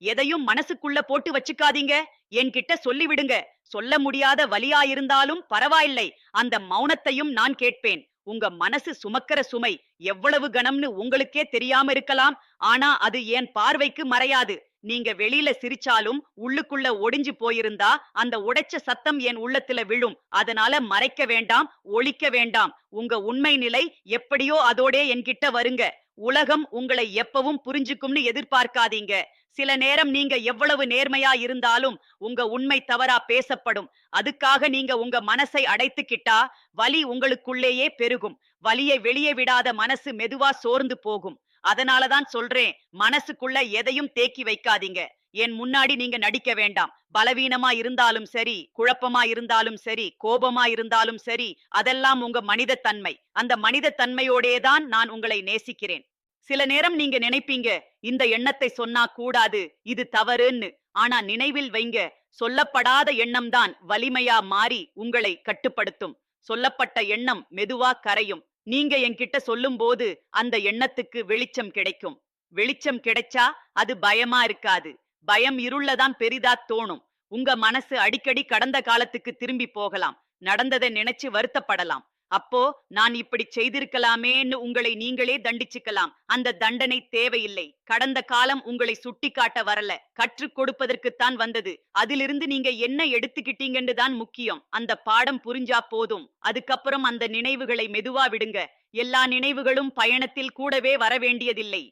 எதையும் மனசுக்குள்ள போட்டு வச்சுக்காதீங்க. என்கிட்ட சொல்லிவிடுங்க. சொல்ல முடியாத வலியா இருந்தாலும் பரவாயில்லை. அந்த மௌனத்தையும் நான் கேட்பேன். உங்க மனசு சுமக்கிற சுமை எவ்வளவு கனம்னு உங்களுக்கே தெரியாம இருக்கலாம். ஆனா அது என் பார்வைக்கு மறையாது. நீங்க வெளியில சிரிச்சாலும் உள்ளுக்குள்ள ஒடிஞ்சு போயிருந்தா அந்த உடைச்ச சத்தம் என் உள்ளத்துல விழும். அதனால மறைக்க வேண்டாம் ஒழிக்க வேண்டாம். உங்க உண்மை நிலை எப்படியோ அதோடே என்கிட்ட வருங்க. உலகம் உங்களை எப்பவும் புரிஞ்சுக்கும்னு எதிர்பார்க்காதீங்க. சில நேரம் நீங்க எவ்வளவு நேர்மையா இருந்தாலும் உங்க உண்மை தவறா பேசப்படும். அதுக்காக நீங்க உங்க மனசை அடைத்துக்கிட்டா வலி உங்களுக்குள்ளேயே பெருகும். வலியை வெளியே விடாத மனசு மெதுவா சோர்ந்து போகும். அதனாலதான் சொல்றேன் மனசுக்குள்ள எதையும் தேக்கி வைக்காதீங்க. என் முன்னாடி நீங்க நடிக்க வேண்டாம். பலவீனமா இருந்தாலும் சரி குழப்பமா இருந்தாலும் சரி கோபமா இருந்தாலும் சரி அதெல்லாம் உங்க மனித தன்மை அந்த மனித தன்மையோடே தான் நான் உங்களை நேசிக்கிறேன். சில நேரம் நீங்க நினைப்பீங்க இந்த எண்ணத்தை சொன்னா கூடாது இது தவறுன்னு. ஆனா நினைவில் வைங்க சொல்லப்படாத எண்ணம் தான் வலிமையா மாறி உங்களை கட்டுப்படுத்தும். சொல்லப்பட்ட எண்ணம் மெதுவா கரையும். நீங்க என்கிட்ட சொல்லும்போது அந்த எண்ணத்துக்கு வெளிச்சம் கிடைக்கும். வெளிச்சம் கிடைச்சா அது பயமா இருக்காது. பயம் இருள்ளதான் பெரிதா தோணும். உங்க மனசு அடிக்கடி கடந்த காலத்துக்கு திரும்பி போகலாம். நடந்ததை நினைச்சு வருத்தப்படலாம். அப்போ நான் இப்படி செய்திருக்கலாமேன்னு உங்களை நீங்களே தண்டிச்சுக்கலாம். அந்த தண்டனை தேவையில்லை. கடந்த காலம் உங்களை சுட்டிக்காட்ட வரல. கற்றுக் கொடுப்பதற்குத்தான் வந்தது. அதிலிருந்து நீங்க என்ன எடுத்துக்கிட்டீங்கன்னு தான் முக்கியம். அந்த பாடம் புரிஞ்சா போதும். அதுக்கப்புறம் அந்த நினைவுகளை மெதுவா விடுங்க. எல்லா நினைவுகளும் பயணத்தில் கூடவே வர வேண்டியதில்லை.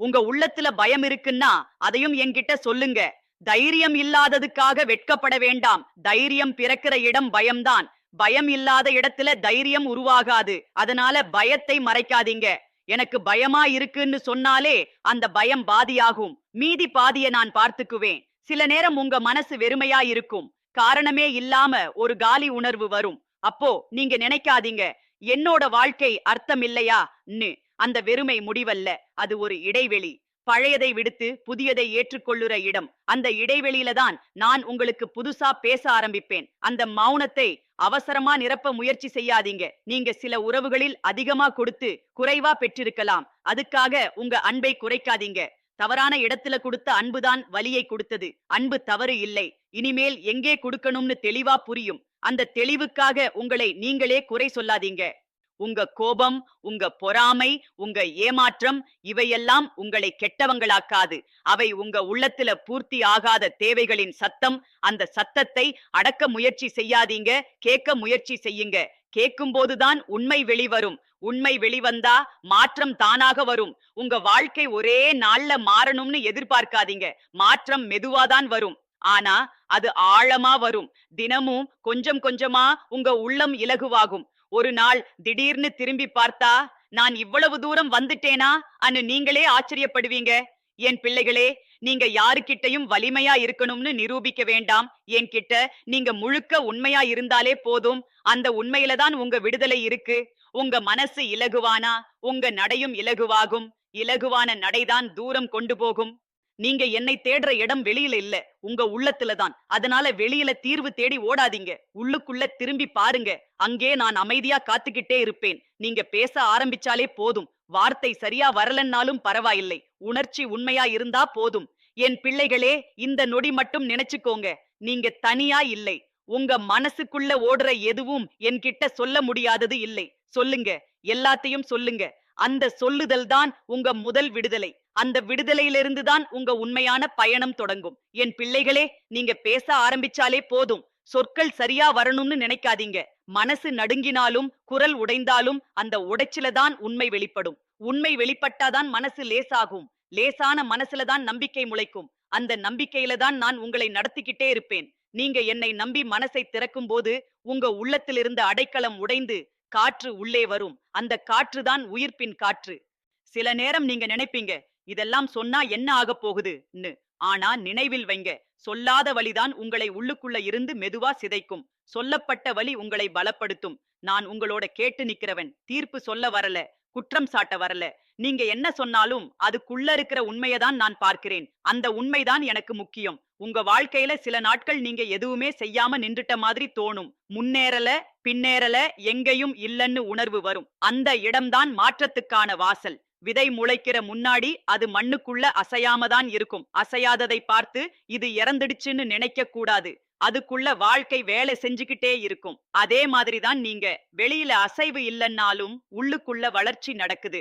உங்க உள்ளத்துல பயம் இருக்குன்னா அதையும் என்கிட்ட சொல்லுங்க. தைரியம் இல்லாததுக்காக வெட்கப்பட வேண்டாம். தைரியம் பிறக்கிற இடம் பயம்தான். பயம் இல்லாத இடத்துல தைரியம் உருவாகாது. அதனால பயத்தை மறைக்காதீங்க. எனக்கு பயமா இருக்குன்னு சொன்னாலே அந்த பயம் பாதியாகும். மீதி பாதிய நான் பார்த்துக்குவேன். சில நேரம் உங்க மனசு வெறுமையா இருக்கும். காரணமே இல்லாம ஒரு காலி உணர்வு வரும். அப்போ நீங்க நினைக்காதீங்க. என்னோட வாழ்க்கை அர்த்தம் இல்லையான்னு அந்த வெறுமை முடிவல்ல. அது ஒரு இடைவெளி. பழையதை விடுத்து புதியதை ஏற்றுக்கொள்ளுற இடம். அந்த இடைவெளியில தான் நான் உங்களுக்கு புதுசா பேச ஆரம்பிப்பேன். அந்த மௌனத்தை அவசரமா நிரப்ப முயற்சி செய்யாதீங்க. நீங்க சில உறவுகளில் அதிகமா கொடுத்து குறைவா பெற்றிருக்கலாம். அதுக்காக உங்க அன்பை குறைக்காதீங்க. தவறான இடத்துல கொடுத்த அன்புதான் வலியை கொடுத்தது. அன்பு தவறு இல்லை. இனிமேல் எங்கே கொடுக்கணும்னு தெளிவா புரியும். அந்த தெளிவுக்காக உங்களை நீங்களே குறை சொல்லாதீங்க. உங்க கோபம் உங்க பொறாமை உங்க ஏமாற்றம் இவையெல்லாம் உங்களை கெட்டவங்களாக்காது. அவை உங்க உள்ளத்துல பூர்த்தி ஆகாத தேவைகளின் சத்தம் அந்த சத்தத்தை அடக்க முயற்சி செய்யாதீங்க கேட்க முயற்சி செய்யுங்க. கேட்கும் போதுதான் உண்மை வெளிவரும். உண்மை வெளிவந்தா மாற்றம் தானாக வரும். உங்க வாழ்க்கை ஒரே நாள்ல மாறணும்னு எதிர்பார்க்காதீங்க. மாற்றம் மெதுவாதான் வரும். ஆனா அது ஆழமா வரும். தினமும் கொஞ்சம் கொஞ்சமா உங்க உள்ளம் இலகுவாகும். ஒரு நாள் திடீர்னு திரும்பி பார்த்தா நான் இவ்வளவு தூரம் வந்துட்டேனா? அன்னு நீங்களே ஆச்சரியப்படுவீங்க. என் பிள்ளைகளே நீங்க யாருக்கிட்டையும் வலிமையா இருக்கணும்னு நிரூபிக்க வேண்டாம். என்கிட்ட நீங்க முழுக்க உண்மையா இருந்தாலே போதும். அந்த உண்மையில தான் உங்க விடுதலை இருக்கு. உங்க மனசு இலகுவானா? உங்க நடையும் இலகுவாகும். இலகுவான நடைதான் தூரம் கொண்டு போகும். நீங்க என்னை தேடுற இடம் வெளியில இல்ல. உங்க உள்ளத்துல தான். அதனால வெளியில தீர்வு தேடி ஓடாதீங்க. உள்ளுக்குள்ள திரும்பி பாருங்க. அங்கே நான் அமைதியா காத்துக்கிட்டே இருப்பேன். நீங்க பேச ஆரம்பிச்சாலே போதும். வார்த்தை சரியா வரலன்னாலும் பரவாயில்லை. உணர்ச்சி உண்மையா இருந்தா போதும். என் பிள்ளைகளே இந்த நொடி மட்டும் நினைச்சுக்கோங்க. நீங்க தனியா இல்லை. உங்க மனசுக்குள்ள ஓடுற எதுவும் என்கிட்ட சொல்ல முடியாதது இல்லை. சொல்லுங்க. எல்லாத்தையும் சொல்லுங்க. அந்த சொல்லுதல் தான் உங்க முதல் விடுதலை. அந்த விடுதலையிலிருந்து தான் உங்க உண்மையான பயணம் தொடங்கும். என் பிள்ளைகளே நீங்க பேச ஆரம்பிச்சாலே போதும். சொற்கள் சரியா வரணும்னு நினைக்காதீங்க. மனசு நடுங்கினாலும் குரல் உடைந்தாலும் அந்த உடைச்சில தான் உண்மை வெளிப்படும். உண்மை வெளிப்பட்டாதான் மனசு லேசாகும். லேசான மனசுல தான் நம்பிக்கை முளைக்கும். அந்த நம்பிக்கையில தான் நான் உங்களை நடத்திக்கிட்டே இருப்பேன். நீங்க என்னை நம்பி மனசை திறக்கும் போது உங்க உள்ளத்திலிருந்து அடைக்கலம் உடைந்து காற்று உள்ளே வரும். அந்த காற்று தான் உயிர்ப்பின் காற்று. சில நேரம் நீங்க நினைப்பீங்க இதெல்லாம் சொன்னா என்ன ஆகப் போகுதுன்னு ஆனா நினைவில் வைங்க. சொல்லாத வழிதான் உங்களை உள்ளுக்குள்ள இருந்து மெதுவா சிதைக்கும். சொல்லப்பட்ட வழி உங்களை பலப்படுத்தும். நான் உங்களோட கேட்டு நிக்கிறவன். தீர்ப்பு சொல்ல வரல. குற்றம் சாட்ட வரல. நீங்க என்ன சொன்னாலும் அதுக்குள்ள இருக்கிற உண்மையதான் நான் பார்க்கிறேன். அந்த உண்மைதான் எனக்கு முக்கியம். உங்க வாழ்க்கையில சில நாட்கள் நீங்க எதுவுமே செய்யாம நின்றுட்ட மாதிரி தோணும். முன்னேறல பின்னேறல எங்கேயும் இல்லன்னு உணர்வு வரும். அந்த இடம்தான் மாற்றத்துக்கான வாசல். விதை முளைக்கிற முன்னாடி அது மண்ணுக்குள்ள அசையாம தான் இருக்கும். அசையாததை பார்த்து இது இறந்துடுச்சுன்னு நினைக்க கூடாது. அதுக்குள்ள வாழ்க்கை வேலை செஞ்சுக்கிட்டே இருக்கும். அதே மாதிரி தான் நீங்க வெளியில அசைவு இல்லைன்னாலும் உள்ளுக்குள்ள வளர்ச்சி நடக்குது.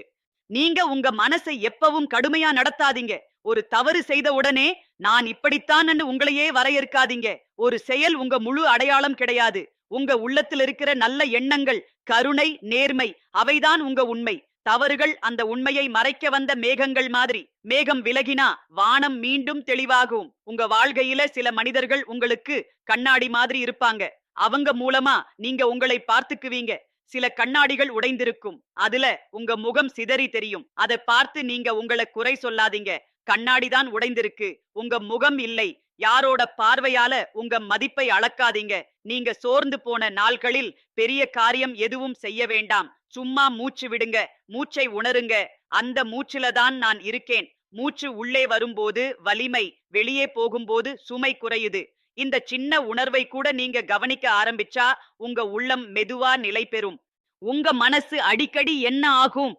நீங்க உங்க மனசை எப்பவும் கடுமையா நடத்தாதீங்க. ஒரு தவறு செய்த உடனே நான் இப்படித்தான் உங்களையே வரையறுக்காதீங்க. ஒரு செயல் உங்க முழு அடையாளம் கிடையாது. உங்க உள்ளத்தில் இருக்கிற நல்ல எண்ணங்கள் கருணை நேர்மை அவைதான் உங்க உண்மை. தவறுகள் அந்த உண்மையை மறைக்க வந்த மேகங்கள் மாதிரி. மேகம் விலகினா வானம் மீண்டும் தெளிவாகும். உங்க வாழ்க்கையில சில மனிதர்கள் உங்களுக்கு கண்ணாடி மாதிரி இருப்பாங்க. அவங்க மூலமா நீங்க உங்களை பார்த்துக்குவீங்க. சில கண்ணாடிகள் உடைந்திருக்கும். அதுல உங்க முகம் சிதறி தெரியும். அதை பார்த்து நீங்க உங்களை குறை சொல்லாதீங்க. கண்ணாடி தான் உடைந்திருக்கு. உங்க முகம் இல்லை. யாரோட பார்வையால உங்க மதிப்பை அளக்காதீங்க. நீங்க சோர்ந்து போன நாள்களில் பெரிய காரியம் எதுவும் செய்ய வேண்டாம். சும்மா மூச்சு விடுங்க. மூச்சை உணருங்க. அந்த மூச்சுல தான் நான் இருக்கேன். மூச்சு உள்ளே வரும்போது வலிமை வெளியே போகும்போது சுமை குறையுது. இந்த சின்ன உணர்வை கூட நீங்க கவனிக்க ஆரம்பிச்சா உங்க உள்ளம் மெதுவா நிலை பெறும் உங்க மனசு அடிக்கடி என்ன ஆகும்?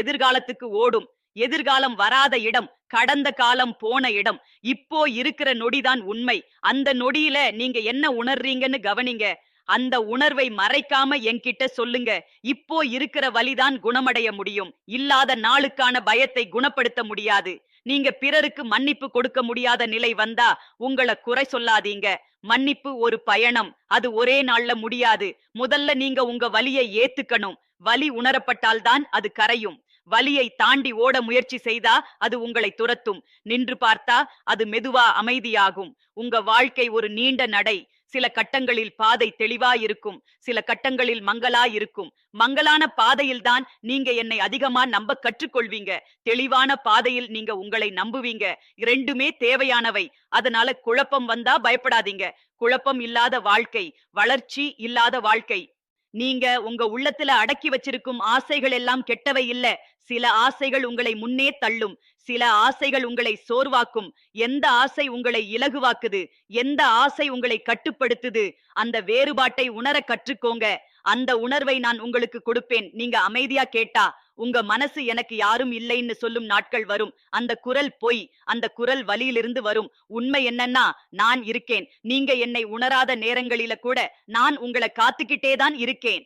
எதிர்காலத்துக்கு ஓடும். எதிர்காலம் வராத இடம் கடந்த காலம் போன இடம். இப்போ இருக்கிற நொடிதான் உண்மை. அந்த நொடியில நீங்க என்ன உணர்றீங்கன்னு கவனிங்க. அந்த உணர்வை மறைக்காம என்கிட்ட சொல்லுங்க. இப்போ இருக்கிற வலிதான் குணமடைய முடியும். இல்லாத நாளுக்கான பயத்தை குணப்படுத்த முடியாது. நீங்க பிறருக்கு மன்னிப்பு கொடுக்க முடியாத நிலை வந்தா உங்களை குறை சொல்லாதீங்க. மன்னிப்பு ஒரு பயணம். அது ஒரே நாள்ல முடியாது. முதல்ல நீங்க உங்க வலியை ஏத்துக்கணும். வலி உணரப்பட்டால்தான் அது கரையும். வலியை தாண்டி ஓட முயற்சி செய்தா அது உங்களை துரத்தும். நின்று பார்த்தா அது மெதுவா அமைதியாகும். உங்க வாழ்க்கை ஒரு நீண்ட நடை. சில கட்டங்களில் பாதை தெளிவா இருக்கும் சில கட்டங்களில் மங்களா இருக்கும் மங்கலான பாதையில் தான் நீங்க என்னை அதிகமா நம்ப கற்றுக்கொள்வீங்க. தெளிவான பாதையில் நீங்க உங்களை நம்புவீங்க. இரண்டுமே தேவையானவை. அதனால குழப்பம் வந்தா பயப்படாதீங்க. குழப்பம் இல்லாத வாழ்க்கை. வளர்ச்சி இல்லாத வாழ்க்கை. நீங்க உங்க உள்ளத்துல அடக்கி வச்சிருக்கும் ஆசைகள் எல்லாம் கெட்டவை இல்ல. சில ஆசைகள் உங்களை முன்னே தள்ளும் சில ஆசைகள் உங்களை சோர்வாக்கும். எந்த ஆசை உங்களை இலகுவாக்குது? எந்த ஆசை உங்களை கட்டுப்படுத்துது? அந்த வேறுபாட்டை உணர கற்றுக்கோங்க. அந்த உணர்வை நான் உங்களுக்கு கொடுப்பேன். நீங்க அமைதியா கேட்டா உங்க மனசு எனக்கு யாரும் இல்லைன்னு சொல்லும் நாட்கள் வரும். அந்த குரல் பொய் அந்த குரல் வலியிலிருந்து வரும். உண்மை என்னன்னா நான் இருக்கேன். நீங்க என்னை உணராத நேரங்களில கூட நான் உங்களை காத்துக்கிட்டே தான் இருக்கேன்.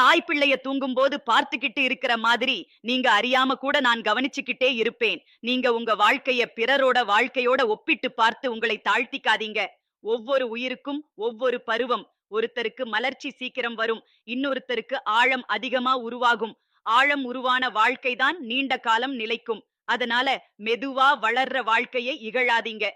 தாய் பிள்ளைய தூங்கும் போது பார்த்துக்கிட்டு இருக்கிற மாதிரி நீங்க அறியாம கூட நான் கவனிச்சுக்கிட்டே இருப்பேன். நீங்க உங்க வாழ்க்கைய பிறரோட வாழ்க்கையோட ஒப்பிட்டு பார்த்து உங்களை தாழ்த்திக்காதீங்க. ஒவ்வொரு உயிருக்கும் ஒவ்வொரு பருவம். ஒருத்தருக்கு மலர்ச்சி சீக்கிரம் வரும். இன்னொருத்தருக்கு ஆழம் அதிகமா உருவாகும். ஆழம் உருவான வாழ்க்கைதான் நீண்ட காலம் நிலைக்கும். அதனால மெதுவா வளர்ற வாழ்க்கையை இகழாதீங்க.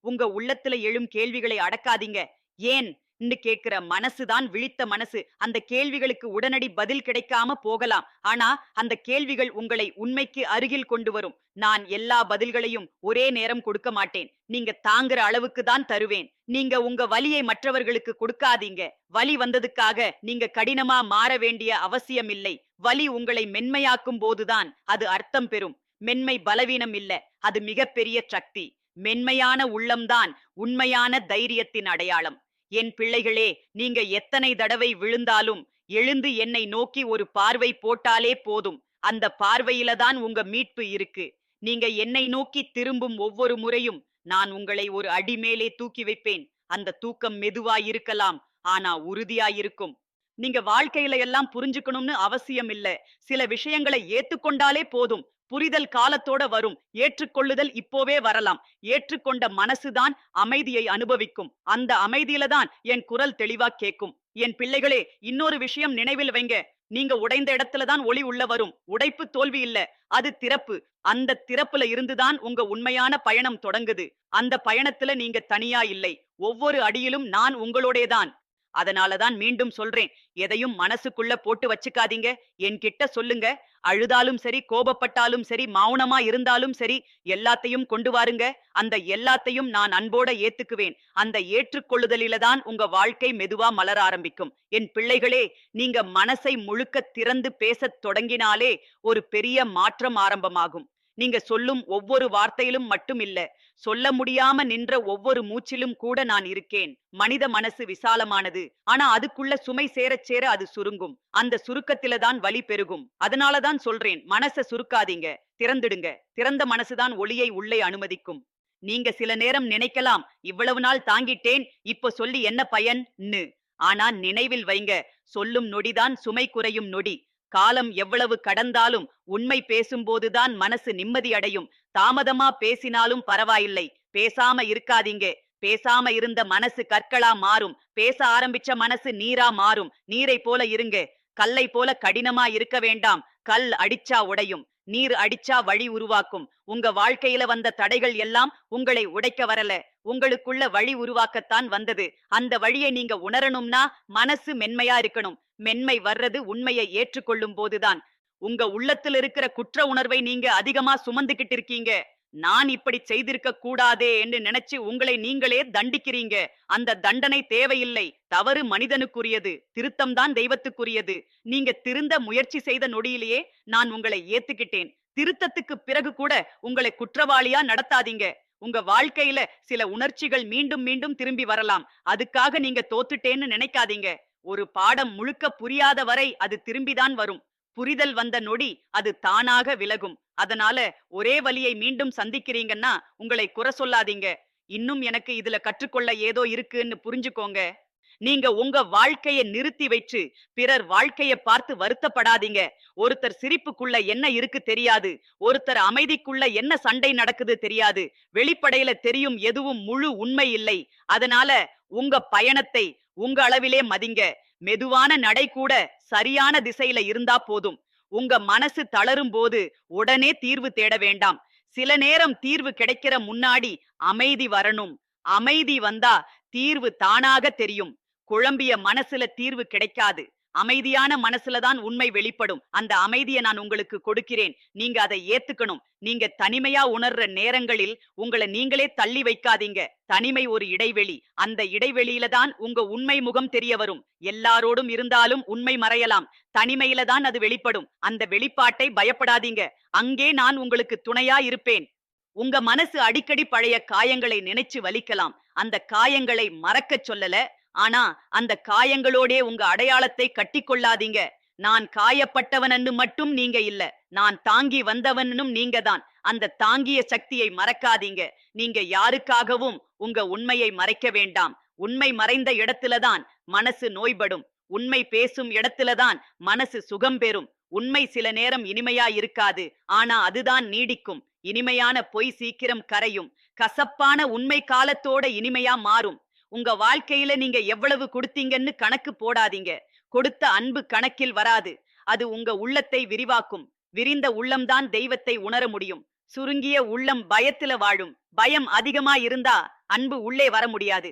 உங்க உள்ளத்துல எழும் கேள்விகளை அடக்காதீங்க. ஏன்? கேட்கிற மனசுதான் விழித்த மனசு. அந்த கேள்விகளுக்கு உடனடி பதில் கிடைக்காம போகலாம். ஆனா அந்த கேள்விகள் உங்களை உண்மைக்கு அருகில் கொண்டு வரும். நான் எல்லா பதில்களையும் ஒரே நேரம் கொடுக்க மாட்டேன். நீங்க தாங்குற அளவுக்கு தான் தருவேன். நீங்க உங்க வலியை மற்றவர்களுக்கு கொடுக்காதீங்க. வலி வந்ததுக்காக நீங்க கடினமா மாற வேண்டிய அவசியம் இல்லை வலி உங்களை மென்மையாக்கும் போதுதான் அது அர்த்தம் பெறும். மென்மை பலவீனம் இல்ல. அது மிகப்பெரிய சக்தி. மென்மையான உள்ளம்தான் உண்மையான தைரியத்தின் அடையாளம். என் பிள்ளைகளே நீங்க எத்தனை தடவை விழுந்தாலும் எழுந்து என்னை நோக்கி ஒரு பார்வை போட்டாலே போதும். அந்த பார்வையில தான் உங்க மீட்பு இருக்கு. நீங்க என்னை நோக்கி திரும்பும் ஒவ்வொரு முறையும் நான் உங்களை ஒரு அடி மேலே தூக்கி வைப்பேன். அந்த தூக்கம் மெதுவா இருக்கலாம் ஆனா உறுதியா இருக்கும் நீங்க வாழ்க்கையில எல்லாம் புரிஞ்சுக்கணும்னு அவசியம் இல்ல சில விஷயங்களை ஏத்துக்கொண்டாலே போதும். புரிதல் காலத்தோட வரும். ஏற்றுக்கொள்ளுதல் இப்போவே வரலாம். ஏற்றுக்கொண்ட மனசுதான் அமைதியை அனுபவிக்கும். அந்த அமைதியில தான் என் குரல் தெளிவா கேட்கும் என் பிள்ளைகளே இன்னொரு விஷயம் நினைவில் வைங்க. நீங்க உடைந்த இடத்துல தான் ஒளி உள்ள வரும். உடைப்பு தோல்வி இல்ல. அது திறப்பு. அந்த திறப்புல இருந்துதான் உங்க உண்மையான பயணம் தொடங்குது. அந்த பயணத்துல நீங்க தனியா இல்லை. ஒவ்வொரு அடியிலும் நான் உங்களோடேதான். அதனாலதான் மீண்டும் சொல்றேன் எதையும் மனசுக்குள்ள போட்டு வச்சுக்காதீங்க. என்கிட்ட சொல்லுங்க. அழுதாலும் சரி கோபப்பட்டாலும் சரி மௌனமா இருந்தாலும் சரி எல்லாத்தையும் கொண்டு வாருங்க. அந்த எல்லாத்தையும் நான் அன்போட ஏத்துக்குவேன். அந்த ஏற்றுக்கொள்ளுதலில தான் உங்க வாழ்க்கை மெதுவா மலர ஆரம்பிக்கும். என் பிள்ளைகளே நீங்க மனசை முழுக்க திறந்து பேசத் தொடங்கினாலே ஒரு பெரிய மாற்றம் ஆரம்பமாகும். நீங்க சொல்லும் ஒவ்வொரு வார்த்தையிலும் மட்டும் இல்ல சொல்ல முடியாம நின்ற ஒவ்வொரு மூச்சிலும் கூட நான் இருக்கேன். மனித மனசு விசாலமானது. ஆனா அதுக்குள்ள சுமை சேரச் சேர அது சுருங்கும். அந்த சுருக்கத்தில தான் வலி பெருகும். அதனாலதான் சொல்றேன் மனச சுருக்காதீங்க. திறந்துடுங்க. திறந்த மனசுதான் ஒளியை உள்ளே அனுமதிக்கும். நீங்க சில நேரம் நினைக்கலாம் இவ்வளவு நாள் தாங்கிட்டேன் இப்ப சொல்லி என்ன பயன்? ஆனா நினைவில் வைங்க சொல்லும் நொடிதான் சுமை குறையும் நொடி. காலம் எவ்வளவு கடந்தாலும் உண்மை பேசும்போதுதான் மனசு நிம்மதி அடையும். தாமதமா பேசினாலும் பரவாயில்லை. பேசாம இருக்காதீங்க. பேசாம இருந்த மனசு கற்களா மாறும். பேச ஆரம்பிச்ச மனசு நீரா மாறும். நீரை போல இருங்க. கல்லை போல கடினமா இருக்க வேண்டாம். கல் அடிச்சா உடையும். நீர் அடிச்சா வழி உருவாக்கும். உங்க வாழ்க்கையில வந்த தடைகள் எல்லாம் உங்களை உடைக்க வரல. உங்களுக்குள்ள வழி உருவாக்கத்தான் வந்தது. அந்த வழியை நீங்க உணரணும்னா மனசு மென்மையா இருக்கணும். மென்மை வர்றது உண்மையை ஏற்றுக்கொள்ளும் போதுதான். உங்க உள்ளத்துல இருக்கிற குற்ற உணர்வை நீங்க அதிகமா சுமந்துகிட்டு இருக்கீங்க. நான் இப்படி செய்திருக்க கூடாதே என்று நினைச்சு உங்களை நீங்களே தண்டிக்கிறீங்க. அந்த தண்டனை தேவையில்லை. தவறு மனிதனுக்குரியது. திருத்தம் தான் தெய்வத்துக்குரியது. நீங்க திருந்த முயற்சி செய்த நொடியிலேயே நான் உங்களை ஏத்துக்கிட்டேன். திருத்தத்துக்கு பிறகு கூட உங்களை குற்றவாளியா நடத்தாதீங்க. உங்க வாழ்க்கையில சில உணர்ச்சிகள் மீண்டும் மீண்டும் திரும்பி வரலாம். அதுக்காக நீங்க தோத்துட்டேன்னு நினைக்காதீங்க. ஒரு பாடம் முழுக்க புரியாத வரை அது திரும்பிதான் வரும். புரிதல் வந்த நொடி அது தானாக விலகும். அதனால ஒரே வழியை மீண்டும் சந்திக்கிறீங்கன்னா உங்களை குறை சொல்லாதீங்க. இன்னும் எனக்கு இதுல கற்றுக்கொள்ள ஏதோ இருக்குன்னு புரிஞ்சுக்கோங்க. நீங்க உங்க வாழ்க்கைய நிறுத்தி வச்சு பிறர் வாழ்க்கைய பார்த்து வருத்தப்படாதீங்க. ஒருத்தர் சிரிப்புக்குள்ள என்ன இருக்கு தெரியாது. ஒருத்தர் அமைதிக்குள்ள என்ன சண்டை நடக்குது தெரியாது. வெளிப்படையில தெரியும் எதுவும் முழு உண்மை இல்லை. அதனால உங்க பயணத்தை உங்க அளவிலே மதிங்க. மெதுவான நடை கூட சரியான திசையில இருந்தா போதும். உங்க மனசு தளரும் போது உடனே தீர்வு தேட வேண்டாம். சில நேரம் தீர்வு கிடைக்கிற முன்னாடி அமைதி வரணும். அமைதி வந்தா தீர்வு தானாக தெரியும். குழம்பிய மனசுல தீர்வு கிடைக்காது. அமைதியான மனசுல தான் உண்மை வெளிப்படும். அந்த அமைதியை நான் உங்களுக்கு கொடுக்கிறேன். நீங்க அதை ஏத்துக்கணும். நீங்க தனிமையா உணர்ற நேரங்களில் உங்களை நீங்களே தள்ளி வைக்காதீங்க. தனிமை ஒரு இடைவெளி. அந்த இடைவெளியில தான் உங்க உண்மை முகம் தெரிய வரும். எல்லாரோடும் இருந்தாலும் உண்மை மறையலாம். தனிமையில தான் அது வெளிப்படும். அந்த வெளிப்பாட்டை பயப்படாதீங்க. அங்கே நான் உங்களுக்கு துணையா இருப்பேன். உங்க மனசு அடிக்கடி பழைய காயங்களை நினைச்சு வலிக்கலாம். அந்த காயங்களை மறக்கச் சொல்லல. ஆனா அந்த காயங்களோடே உங்க அடையாளத்தை கட்டிக்கொள்ளாதீங்க. நான் காயப்பட்டவனன்னு மட்டும் நீங்க இல்ல நான் தாங்கி வந்தவனும் நீங்க தான் அந்த தாங்கிய சக்தியை மறக்காதீங்க. நீங்க யாருக்காகவும் உங்க உண்மையை மறைக்க வேண்டாம். உண்மை மறைந்த இடத்துலதான் மனசு நோய்படும். உண்மை பேசும் இடத்துலதான் மனசு சுகம் பெறும். உண்மை சில நேரம் இனிமையா இருக்காது. ஆனா அதுதான் நீடிக்கும். இனிமையான பொய் சீக்கிரம் கரையும். கசப்பான உண்மை காலத்தோட இனிமையா மாறும். உங்க வாழ்க்கையில நீங்க எவ்வளவு கொடுத்தீங்கன்னு கணக்கு போடாதீங்க. கொடுத்த அன்பு கணக்கில் வராது. அது உங்க உள்ளத்தை விரிவாக்கும். விரிந்த உள்ளம்தான் தெய்வத்தை உணர முடியும். சுருங்கிய உள்ளம் பயத்துல வாழும். பயம் அதிகமா இருந்தா அன்பு உள்ளே வர முடியாது.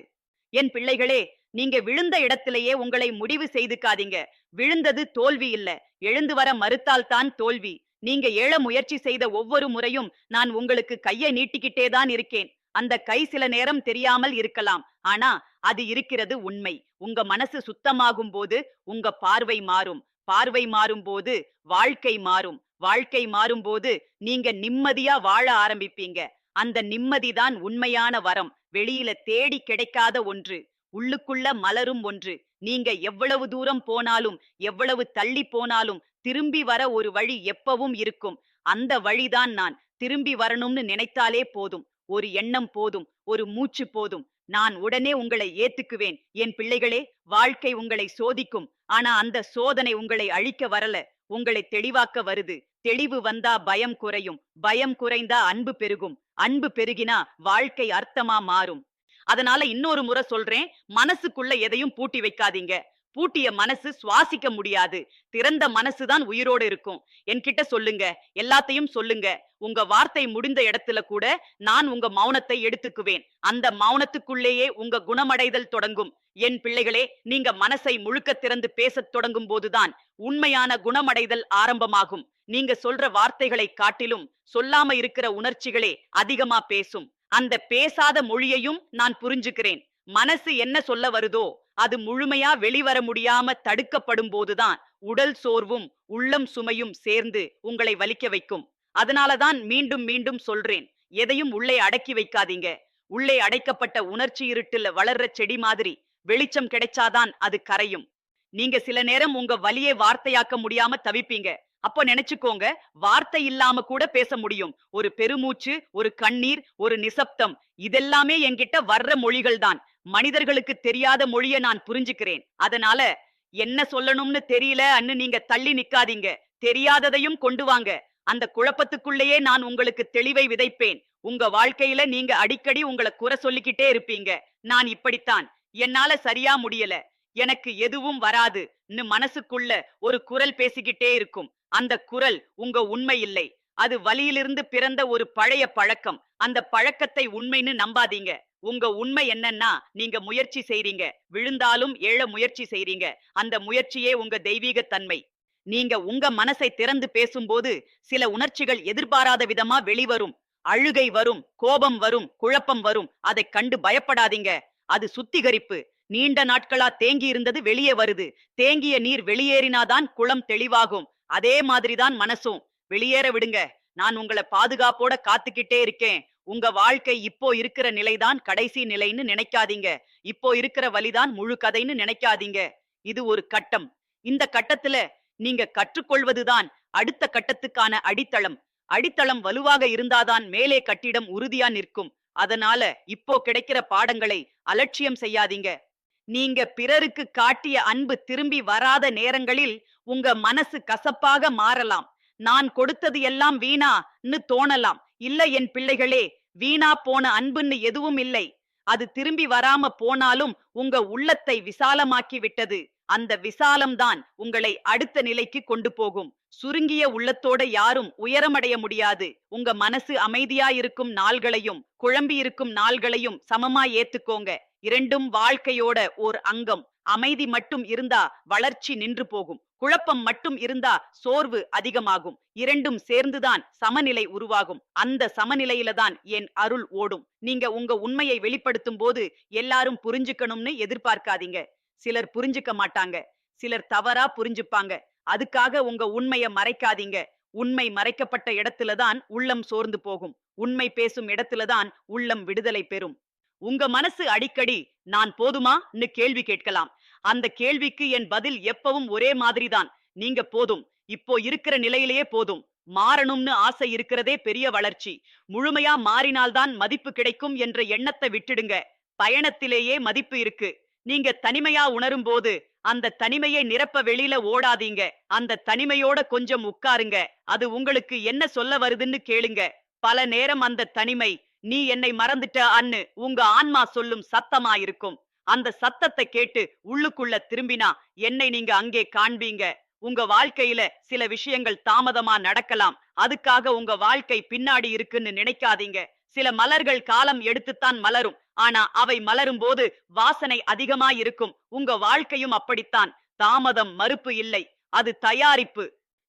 என் பிள்ளைகளே நீங்க விழுந்த இடத்திலேயே உங்களை முடிவு செய்துக்காதீங்க. விழுந்தது தோல்வி இல்ல. எழுந்து வர மறுத்தால் தான் தோல்வி. நீங்க ஏழ முயற்சி செய்த ஒவ்வொரு முறையும் நான் உங்களுக்கு கையை நீட்டிக்கிட்டே தான் இருக்கேன். அந்த கை சில நேரம் தெரியாமல் இருக்கலாம். ஆனா அது இருக்கிறது உண்மை. உங்க மனசு சுத்தமாகும் போது உங்க பார்வை மாறும். பார்வை மாறும் போது வாழ்க்கை மாறும். வாழ்க்கை மாறும் போது நீங்க நிம்மதியா வாழ ஆரம்பிப்பீங்க. அந்த நிம்மதிதான் உண்மையான வரம். வெளியில தேடி கிடைக்காத ஒன்று. உள்ளுக்குள்ள மலரும் ஒன்று. நீங்க எவ்வளவு தூரம் போனாலும் எவ்வளவு தள்ளி போனாலும் திரும்பி வர ஒரு வழி எப்பவும் இருக்கும். அந்த வழிதான் நான். திரும்பி வரணும்னு நினைத்தாலே போதும். ஒரு எண்ணம் போதும் ஒரு மூச்சு போதும். நான் உடனே உங்களை ஏத்துக்குவேன். என் பிள்ளைகளே வாழ்க்கை உங்களை சோதிக்கும். ஆனா அந்த சோதனை உங்களை அழிக்க வரல. உங்களை தெளிவாக்க வருது. தெளிவு வந்தா பயம் குறையும். பயம் குறைந்தா அன்பு பெருகும். அன்பு பெருகினா வாழ்க்கை அர்த்தமா மாறும். அதனால இன்னொரு முறை சொல்றேன். மனசுக்குள்ள எதையும் பூட்டி வைக்காதீங்க. பூட்டிய மனசு சுவாசிக்க முடியாது. திறந்த மனசுதான் உயிரோடு இருக்கும். என்கிட்ட சொல்லுங்க. எல்லாத்தையும் சொல்லுங்க. உங்க வார்த்தை முடிந்த இடத்துல கூட நான் உங்க மௌனத்தை எடுத்துக்குவேன். அந்த மௌனத்துக்குள்ளேயே உங்க குணமடைதல் தொடங்கும். என் பிள்ளைகளே நீங்க மனசை முழுக்க திறந்து பேசத் தொடங்கும் போதுதான் உண்மையான குணமடைதல் ஆரம்பமாகும். நீங்க சொல்ற வார்த்தைகளை காட்டிலும் சொல்லாம இருக்கிற உணர்ச்சிகளே அதிகமா பேசும். அந்த பேசாத மொழியையும் நான் புரிஞ்சுக்கிறேன். மனசு என்ன சொல்ல வருதோ அது முழுமையா வெளிவர முடியாம தடுக்கப்படும் போதுதான் உடல் சோர்வும் உள்ளம் சுமையும் சேர்ந்து உங்களை வலிக்க வைக்கும். அதனாலதான் மீண்டும் மீண்டும் சொல்றேன் எதையும் உள்ளே அடக்கி வைக்காதீங்க. உள்ளே அடைக்கப்பட்ட உணர்ச்சி இருட்டுல வளர்ற செடி மாதிரி வெளிச்சம் கிடைச்சாதான் அது கரையும். நீங்க சில நேரம் உங்க வலியை வார்த்தையாக்க முடியாம தவிப்பீங்க. அப்போ நினைச்சுக்கோங்க வார்த்தை இல்லாம கூட பேச முடியும். ஒரு பெருமூச்சு ஒரு கண்ணீர் ஒரு நிசப்தம் இதெல்லாமே என்கிட்ட வர்ற மொழிகள் தான் மனிதர்களுக்கு தெரியாத மொழிய நான் புரிஞ்சுக்கிறேன். அதனால என்ன சொல்லணும்னு தெரியல அன்னு நீங்க தள்ளி நிக்காதீங்க. தெரியாததையும் கொண்டு வாங்க. அந்த குழப்பத்துக்குள்ளேயே நான் உங்களுக்கு தெளிவை விதைப்பேன். உங்க வாழ்க்கையில நீங்க அடிக்கடி உங்களை குறை சொல்லிக்கிட்டே இருப்பீங்க. நான் இப்படித்தான். என்னால சரியா முடியல. எனக்கு எதுவும் வராதுன்னு மனசுக்குள்ள ஒரு குரல் பேசிக்கிட்டே இருக்கும். அந்த குரல் உங்க உண்மை இல்லை. அது வலியிலிருந்து பிறந்த ஒரு பழைய பழக்கம். அந்த பழக்கத்தை உண்மைன்னு நம்பாதீங்க. உங்க உண்மை என்னன்னா நீங்க முயற்சி செய்றீங்க. விழுந்தாலும் எழ முயற்சி செய்றீங்க. அந்த முயற்சியே உங்க தெய்வீக தன்மை நீங்க உங்க மனசை திறந்து பேசும்போது சில உணர்ச்சிகள் எதிர்பாராத விதமா வெளிவரும். அழுகை வரும் கோபம் வரும் குழப்பம் வரும். அதை கண்டு பயப்படாதீங்க. அது சுத்திகரிப்பு. நீண்ட நாட்களா தேங்கி இருந்தது வெளியே வருது. தேங்கிய நீர் வெளியேறினாதான் குளம் தெளிவாகும். அதே மாதிரிதான் மனசும். வெளியேற விடுங்க. நான் உங்களை பாதுகாப்போட காத்துக்கிட்டே இருக்கேன். உங்க வாழ்க்கை இப்போ இருக்கிற நிலைதான் கடைசி நிலைன்னு நினைக்காதீங்க. இப்போ இருக்கிற வழிதான் முழு கதைன்னு நினைக்காதீங்க. இது ஒரு கட்டம். இந்த கட்டத்துல நீங்க கற்றுக்கொள்வதுதான் அடுத்த கட்டத்துக்கான அடித்தளம். அடித்தளம் வலுவாக இருந்தாதான் மேலே கட்டிடம் உறுதியா நிற்கும். அதனால இப்போ கிடைக்கிற பாடங்களை அலட்சியம் செய்யாதீங்க. நீங்க பிறருக்கு காட்டிய அன்பு திரும்பி வராத நேரங்களில் உங்க மனசு கசப்பாக மாறலாம். நான் கொடுத்தது எல்லாம் வீணான்னு தோணலாம். இல்ல என் பிள்ளைகளே வீணா போன அன்புன்னு எதுவும் இல்லை. அது திரும்பி வராம போனாலும் உங்க உள்ளத்தை விசாலமாக்கி விட்டது. அந்த விசாலம்தான் உங்களை அடுத்த நிலைக்கு கொண்டு போகும். சுருங்கிய உள்ளத்தோட யாரும் உயரமடைய முடியாது. உங்க மனசு அமைதியாயிருக்கும் நாள்களையும் குழம்பி இருக்கும் நாள்களையும் சமமா ஏத்துக்கோங்க. இரண்டும் வாழ்க்கையோட ஓர் அங்கம். அமைதி மட்டும் இருந்தா வளர்ச்சி நின்று போகும். குழப்பம் மட்டும் இருந்தா சோர்வு அதிகமாகும். இரண்டும் சேர்ந்துதான் சமநிலை உருவாகும். அந்த சமநிலையில தான் என் அருள் ஓடும். நீங்க உங்க உண்மையை வெளிப்படுத்தும் போது எல்லாரும் புரிஞ்சுக்கணும்னு எதிர்பார்க்காதீங்க. சிலர் புரிஞ்சுக்க மாட்டாங்க. சிலர் தவறா புரிஞ்சுப்பாங்க. அதுக்காக உங்க உண்மைய மறைக்காதீங்க. உண்மை மறைக்கப்பட்ட இடத்துலதான் உள்ளம் சோர்ந்து போகும். உண்மை பேசும் இடத்துலதான் உள்ளம் விடுதலை பெறும். உங்க மனசு அடிக்கடி நான் போதுமான்னு கேள்வி கேட்கலாம். அந்த கேள்விக்கு என் பதில் எப்பவும் ஒரே மாதிரிதான். நீங்க போதும். இப்போ இருக்கிற நிலையிலேயே போதும். மாறணும்னு ஆசை இருக்கிறதே பெரிய வளர்ச்சி. முழுமையா மாறினால்தான் மதிப்பு கிடைக்கும் என்ற எண்ணத்தை விட்டுடுங்க. பயணத்திலேயே மதிப்பு இருக்கு. நீங்க தனிமையா உணரும் போது அந்த தனிமையை நிரப்ப வெளியில ஓடாதீங்க. அந்த தனிமையோட கொஞ்சம் உட்காருங்க. அது உங்களுக்கு என்ன சொல்ல வருதுன்னு கேளுங்க. பல நேரம் அந்த தனிமை நீ என்னை மறந்துட்ட அன்னு உங்க ஆன்மா சொல்லும் சத்தமா இருக்கும் அந்த சத்தத்தை கேட்டு உள்ளுக்குள்ள திரும்பினா என்னை நீங்க அங்கே காண்பீங்க. உங்க வாழ்க்கையில சில விஷயங்கள் தாமதமா நடக்கலாம். அதுக்காக உங்க வாழ்க்கை பின்னாடி இருக்குன்னு நினைக்காதீங்க. சில மலர்கள் காலம் எடுத்துத்தான் மலரும். ஆனா அவை மலரும் போது வாசனை அதிகமா இருக்கும் உங்க வாழ்க்கையும் அப்படித்தான். தாமதம் மறுப்பு இல்லை. அது தயாரிப்பு.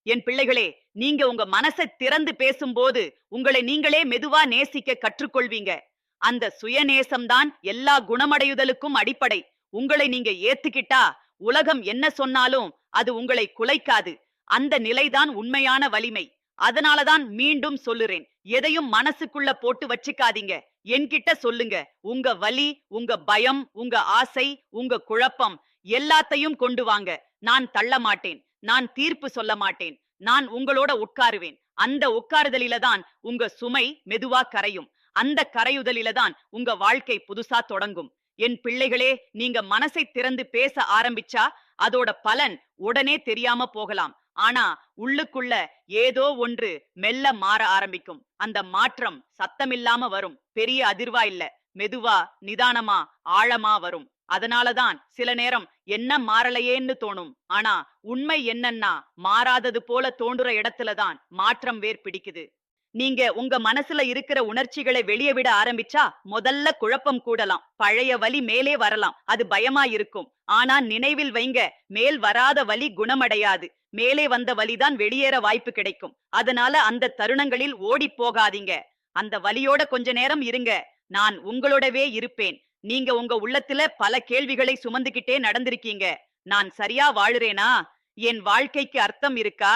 என் பிள்ளைகளே நீங்க உங்க மனசை திறந்து பேசும்போது உங்களை நீங்களே மெதுவா நேசிக்க கற்றுக்கொள்வீங்க. அந்த சுயநேசம்தான் எல்லா குணமடையுதலுக்கும் அடிப்படை. உங்களை நீங்க ஏத்துக்கிட்டா உலகம் என்ன சொன்னாலும் அது உங்களை குலைக்காது. அந்த நிலைதான் உண்மையான வலிமை. அதனாலதான் மீண்டும் சொல்லுறேன் எதையும் மனசுக்குள்ள போட்டு வச்சுக்காதீங்க. என்கிட்ட சொல்லுங்க உங்க வலி உங்க பயம் உங்க ஆசை உங்க குழப்பம் எல்லாத்தையும் கொண்டு வாங்க. நான் தள்ள மாட்டேன் நான் தீர்ப்பு சொல்ல மாட்டேன். நான் உங்களோட உட்காருவேன். அந்த உட்காருதலில தான் உங்க சுமை மெதுவா கரையும். அந்த கரையுதலில தான் உங்க வாழ்க்கை புதுசா தொடங்கும். என் பிள்ளைகளே நீங்க மனசை திறந்து பேச ஆரம்பிச்சா அதோட பலன் உடனே தெரியாம போகலாம். ஆனா உள்ளுக்குள்ள ஏதோ ஒன்று மெல்ல மாற ஆரம்பிக்கும். அந்த மாற்றம் சத்தமில்லாம வரும். பெரிய அதிர்வா இல்ல. மெதுவா நிதானமா ஆழமா வரும். அதனாலதான் சில நேரம் என்ன மாறலையேன்னு தோணும். ஆனா உண்மை என்னன்னா மாறாதது போல தோன்ற இடத்துலதான் மாற்றம் வேர் பிடிக்குது. நீங்க உங்க மனசுல இருக்கிற உணர்ச்சிகளை வெளியே விட ஆரம்பிச்சா முதல்ல குழப்பம் கூடலாம். பழைய வலி மேலே வரலாம். அது பயமா இருக்கும். ஆனா நினைவில் வைங்க மேல் வராத வலி குணமடையாது. மேலே வந்த வலிதான் வெளியேற வாய்ப்பு கிடைக்கும். அதனால அந்த தருணங்களில் ஓடி போகாதீங்க. அந்த வலியோட கொஞ்ச நேரம் இருங்க. நான் உங்களோடவே இருப்பேன். நீங்க உங்க உள்ளத்துல பல கேள்விகளை சுமந்துகிட்டே நடந்திருக்கீங்க. நான் சரியா வாழுறேனா? என் வாழ்க்கைக்கு அர்த்தம் இருக்கா?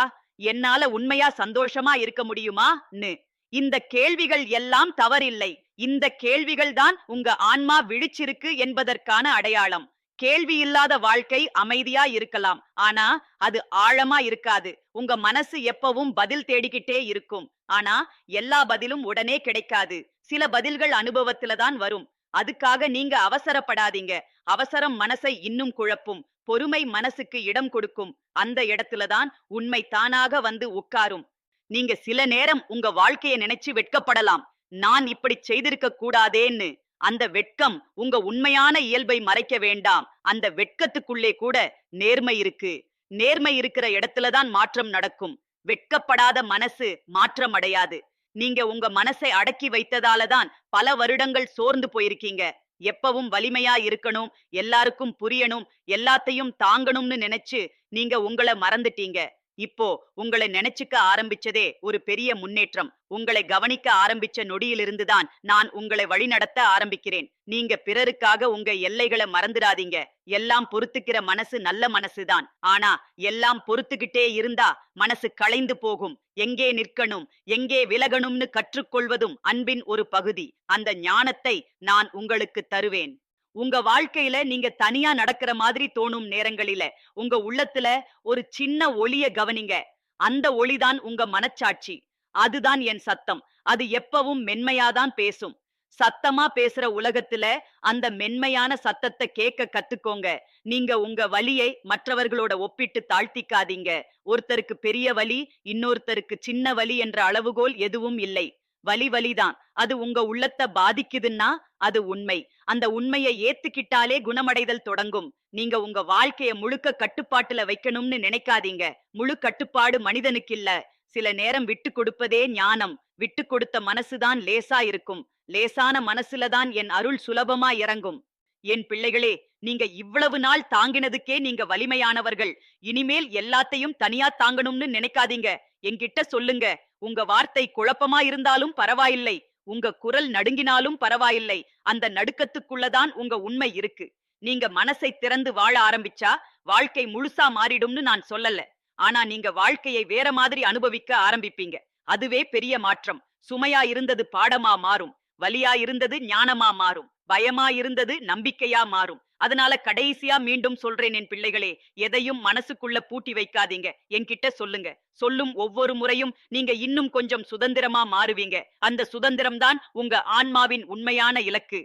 என்னால உண்மையா சந்தோஷமா இருக்க முடியுமான்னு. இந்த கேள்விகள் எல்லாம் தவறில்லை. இந்த கேள்விகள் தான் உங்க ஆன்மா விழிச்சிருக்கு என்பதற்கான அடையாளம். கேள்வி இல்லாத வாழ்க்கை அமைதியா இருக்கலாம். ஆனா அது ஆழமா இருக்காது. உங்க மனசு எப்பவும் பதில் தேடிக்கிட்டே இருக்கும். ஆனா எல்லா பதிலும் உடனே கிடைக்காது. சில பதில்கள் அனுபவத்துல தான் வரும். அதுக்காக நீங்க அவசரப்படாதீங்க. அவசரம் மனசை இன்னும் குழப்பும். பொறுமை மனசுக்கு இடம் கொடுக்கும். அந்த இடத்துல தான் உண்மை தானாக வந்து உட்காரும். நீங்க சில நேரம் உங்க வாழ்க்கைய நினைச்சு வெட்கப்படலாம். நான் இப்படி செய்திருக்க கூடாதேன்னு. அந்த வெட்கம் உங்க உண்மையான இயல்பை மறைக்க வேண்டாம். அந்த வெட்கத்துக்குள்ளே கூட நேர்மை இருக்கு. நேர்மை இருக்கிற இடத்துல தான் மாற்றம் நடக்கும். வெட்கப்படாத மனசு மாற்றம் அடையாது நீங்க உங்க மனசை அடக்கி வைத்ததால தான் பல வருடங்கள் சோர்ந்து போயிருக்கீங்க. எப்பவும் வலிமையா இருக்கணும் எல்லாருக்கும் புரியணும் எல்லாத்தையும் தாங்கணும்னு நினைச்சு நீங்க உங்களை மறந்துட்டீங்க. இப்போ உங்களை நினைச்சுக்க ஆரம்பிச்சதே ஒரு பெரிய முன்னேற்றம். உங்களை கவனிக்க ஆரம்பிச்ச நொடியிலிருந்து தான் நான் உங்களை வழிநடத்த ஆரம்பிக்கிறேன். நீங்க பிறருக்காக உங்க எல்லைகளை மறந்துடாதீங்க. எல்லாம் பொறுத்துக்கிற மனசு நல்ல மனசுதான். ஆனா எல்லாம் பொறுத்துக்கிட்டே இருந்தா மனசு களைந்து போகும். எங்கே நிற்கணும் எங்கே விலகணும்னு கற்றுக்கொள்வதும் அன்பின் ஒரு பகுதி. அந்த ஞானத்தை நான் உங்களுக்கு தருவேன். உங்க வாழ்க்கையில நீங்க தனியா நடக்கிற மாதிரி தோணும் நேரங்களில உங்க உள்ளத்துல ஒரு சின்ன ஒளிய கவனிங்க. அந்த ஒளிதான் உங்க மனச்சாட்சி. அதுதான் என் சத்தம். அது எப்பவும் மென்மையாதான் பேசும். சத்தமா பேசுற உலகத்துல அந்த மென்மையான சத்தத்தை கேட்க கத்துக்கோங்க. நீங்க உங்க வலியை மற்றவர்களோட ஒப்பிட்டு தாழ்த்திக்காதீங்க. ஒருத்தருக்கு பெரிய வலி இன்னொருத்தருக்கு சின்ன வலி என்ற அளவுகோல் எதுவும் இல்லை. வலி வலிதான். அது உங்க உள்ளத்தை பாதிக்குதுன்னா அது உண்மை. அந்த உண்மையை ஏத்துக்கிட்டாலே குணமடைதல் தொடங்கும். நீங்க உங்க வாழ்க்கைய முழுக்க கட்டுப்பாட்டுல வைக்கணும்னு நினைக்காதீங்க. முழு கட்டுப்பாடு மனிதனுக்கு இல்ல சில நேரம் விட்டு கொடுப்பதே ஞானம். விட்டு கொடுத்த மனசுதான் லேசா இருக்கும். லேசான மனசுல தான் என் அருள் சுலபமா இறங்கும். என் பிள்ளைகளே நீங்க இவ்வளவு நாள் தாங்கினதுக்கே நீங்க வலிமையானவர்கள். இனிமேல் எல்லாத்தையும் தனியா தாங்கணும்னு நினைக்காதீங்க. என்கிட்ட சொல்லுங்க. உங்க வார்த்தை குழப்பமா இருந்தாலும் பரவாயில்லை. உங்க குரல் நடுங்கினாலும் பரவாயில்லை. அந்த நடுக்கத்துக்குள்ளதான் உங்க உண்மை இருக்கு. நீங்க மனசை திறந்து வாழ ஆரம்பிச்சா வாழ்க்கை முழுசா மாறிடும்னு நான் சொல்லல. ஆனா நீங்க வாழ்க்கையை வேற மாதிரி அனுபவிக்க ஆரம்பிப்பீங்க. அதுவே பெரிய மாற்றம். சுமையா இருந்தது பாடமா மாறும். வலியா இருந்தது ஞானமா மாறும். பயமா இருந்தது நம்பிக்கையா மாறும். அதனால கடைசியா மீண்டும் சொல்றேன் என் பிள்ளைகளே எதையும் மனசுக்குள்ள பூட்டி வைக்காதீங்க. என்கிட்ட சொல்லுங்க. சொல்லும் ஒவ்வொரு முறையும் நீங்க இன்னும் கொஞ்சம் சுதந்திரமா மாறுவீங்க. அந்த சுதந்திரம் தான் உங்க ஆன்மாவின் உண்மையான இலக்கு.